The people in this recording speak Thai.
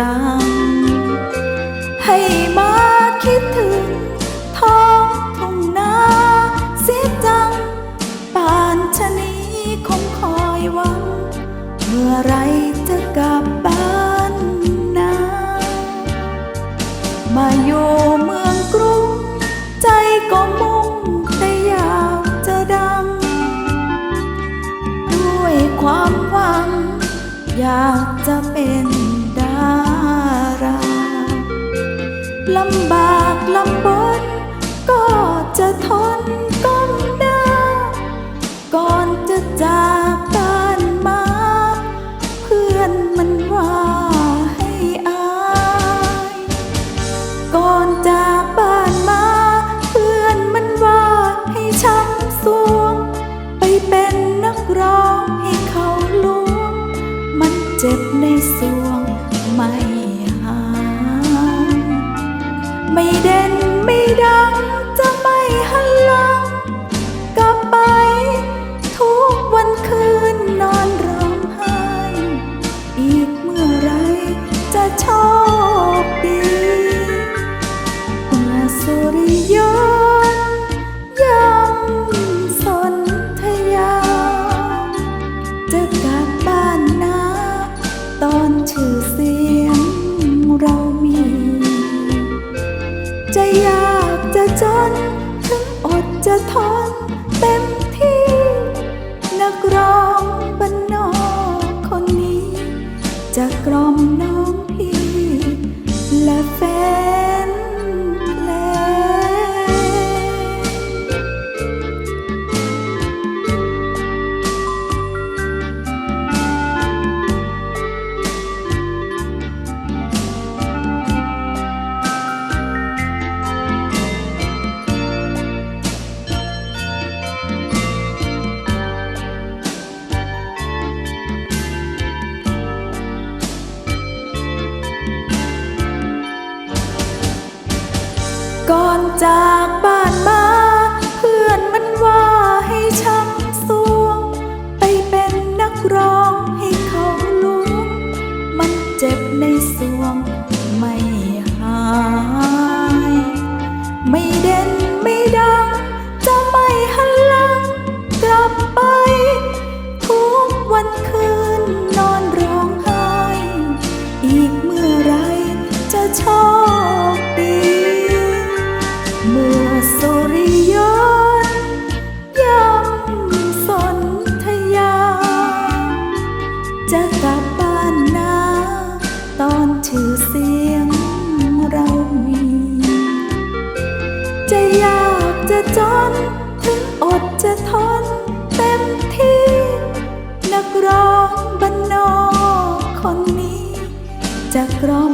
รัให้มาคิดถึงท้องทุ่งนาเสียจัง ป่านชะนีคงคอยหวัง เมื่อไรจะกลับบ้านนะมาอยู่เมืองกรุง ใจก็มุ่งแต่อยากจะดัง ด้วยความหวัง อยากจะเป็น ลำบากลำบน ก็จะทนก้มหน้าก่อนจะจาก เด่นไม่ดังจะไม่หันหลังกลับไป ทุกวันคืนนอนร้องไห้ อีกเมื่อไรจะโชคดีเมื่อสุริย จะทนเต็มที่ นักร้องบ้านนอกคนนี้ จะกล่อมน้ ก่อนจากบ้านมา เพื่อนมันว่าให้ช้ำสวง ไปเป็นนักร้องให้เขาล้วงมันเจ็บในสวง ไม่หาย ไม่เด่นไม่ดัง จะไม่หันหลัง กลับไปทุกวันคืน ยากจะจน ถึงอดจะทน เต็มที่ นักร้องบรรนนอกคนนี้จะกรอ